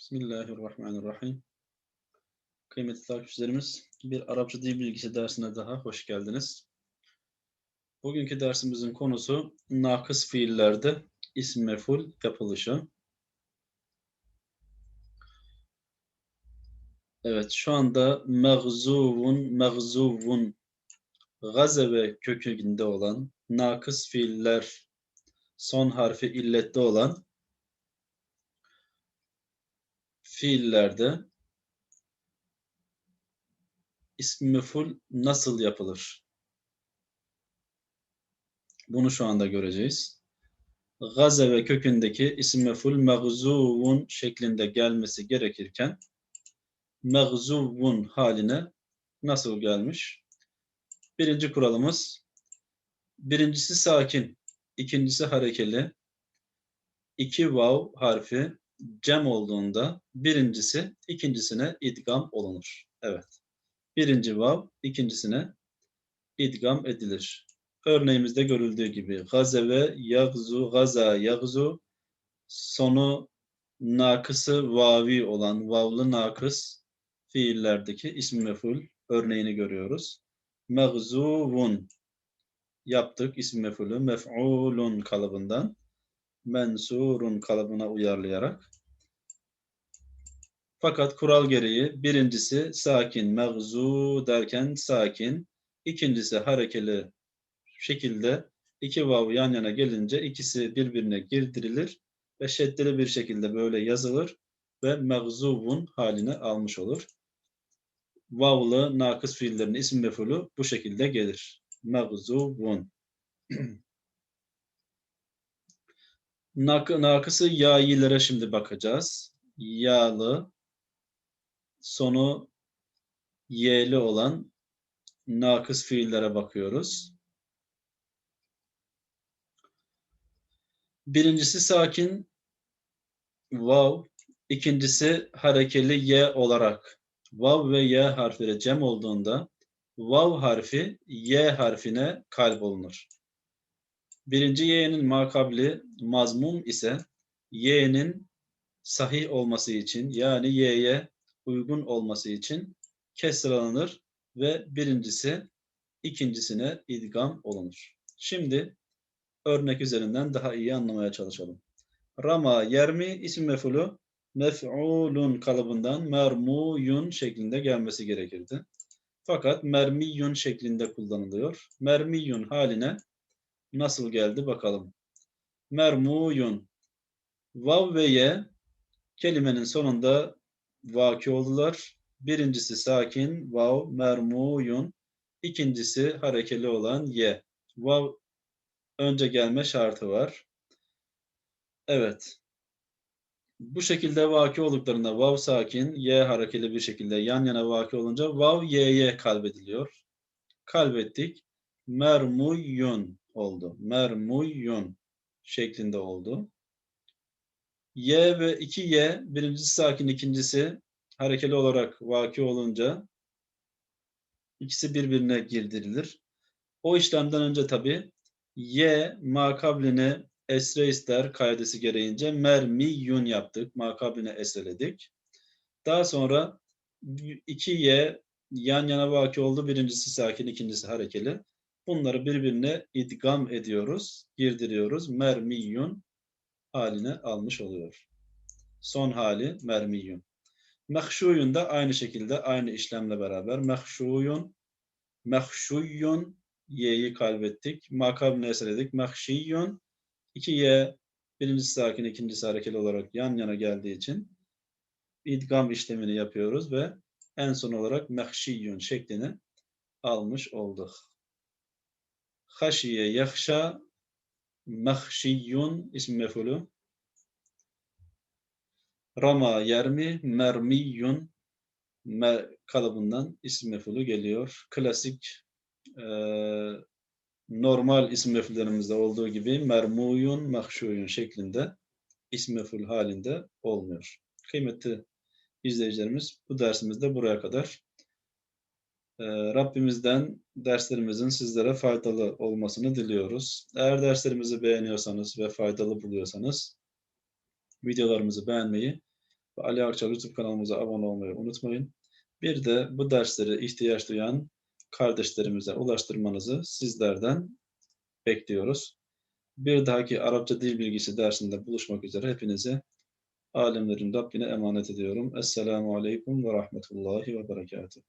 Bismillahirrahmanirrahim. Kıymetli takipçilerimiz, bir Arapça dil bilgisi dersine daha hoş geldiniz. Bugünkü dersimizin konusu nakıs fiillerde isim mef'ul yapılışı. Evet, şu anda mağzuvun, mağzuvun gazebe kökünde olan nakıs fiiller son harfi illette olan fiillerde ismi mef'ul nasıl yapılır? Bunu şu anda göreceğiz. Gaze ve kökündeki isim mef'ul mağzuvun şeklinde gelmesi gerekirken mağzuvun haline nasıl gelmiş? Birinci kuralımız birincisi sakin, ikincisi harekeli. İki vav harfi cem olduğunda birincisi ikincisine idgam olunur. Evet. Birinci vav ikincisine idgam edilir. Örneğimizde görüldüğü gibi gazeve, yagzu, gaza, yagzu sonu nakısı vavi olan vavlı nakıs fiillerdeki ismi meful örneğini görüyoruz. Mevzuvun yaptık ismi mefulü mef'ulun kalıbından mensurun kalıbına uyarlayarak. Fakat kural gereği birincisi sakin, mevzu derken sakin, ikincisi harekeli şekilde iki vav yan yana gelince ikisi birbirine girdirilir ve şeddeli bir şekilde böyle yazılır ve mevzuvun halini almış olur. Vavlı nakıs fiillerin isim mefulü bu şekilde gelir. Mevzuvun. Nak nakısı yayilere şimdi bakacağız. Yağlı, sonu y'li olan nakıs fiillere bakıyoruz. Birincisi sakin vav, ikincisi harekeli y olarak vav ve y harfleri cem olduğunda vav harfi y harfine kalp olunur. Birinci y'nin makabli mazmum ise y'nin sahih olması için yani y'ye uygun olması için kesralanır ve birincisi ikincisine idgam olunur. Şimdi örnek üzerinden daha iyi anlamaya çalışalım. Rama yermi isim mef'ulü mef'ulun kalıbından mermuyun şeklinde gelmesi gerekirdi. Fakat mermiyun şeklinde kullanılıyor. Mermiyun haline nasıl geldi bakalım. Mermuyun. Vav ve ye kelimenin sonunda vaki oldular. Birincisi sakin, vav, mermuyun. İkincisi harekeli olan ye. Vav önce gelme şartı var. Evet. Bu şekilde vaki olduklarında vav sakin, ye harekeli bir şekilde yan yana vaki olunca vav y'ye kalbediliyor. Kalbettik. Mermuyun oldu. Mermuyun şeklinde oldu. Y ve 2Y birincisi sakin ikincisi harekeli olarak vaki olunca ikisi birbirine girdirilir. O işlemden önce tabi Y makabline esre ister kaidesi gereğince mermiyun yaptık. Makabline esreledik. Daha sonra 2Y yan yana vaki oldu. Birincisi sakin, ikincisi harekeli. Bunları birbirine idgam ediyoruz, girdiriyoruz. Mermiyun haline almış oluyor. Son hali mermiyun. Mehşuyun da aynı şekilde aynı işlemle beraber mehşuyun, mehşuyun y'yi kalbettik. Makabını eseledik. Mehşiyun iki y birincisi sakin ikincisi harekeli olarak yan yana geldiği için idgam işlemini yapıyoruz ve en son olarak mehşiyun şeklini almış olduk. Haşiye yahşa mehşiyyun ismi mefulü. Rama yermi mermiyyun me, kalıbından isim mefulü geliyor. Klasik e, normal isim mefullerimizde olduğu gibi mermuyun, mehşuyun şeklinde isim meful halinde olmuyor. Kıymetli izleyicilerimiz bu dersimizde buraya kadar. Ee, Rabbimizden derslerimizin sizlere faydalı olmasını diliyoruz. Eğer derslerimizi beğeniyorsanız ve faydalı buluyorsanız videolarımızı beğenmeyi ve Ali Akçal YouTube kanalımıza abone olmayı unutmayın. Bir de bu dersleri ihtiyaç duyan kardeşlerimize ulaştırmanızı sizlerden bekliyoruz. Bir dahaki Arapça dil bilgisi dersinde buluşmak üzere hepinizi alemlerin Rabbine emanet ediyorum. Esselamu Aleyküm ve Rahmetullahi ve Berekatuhu.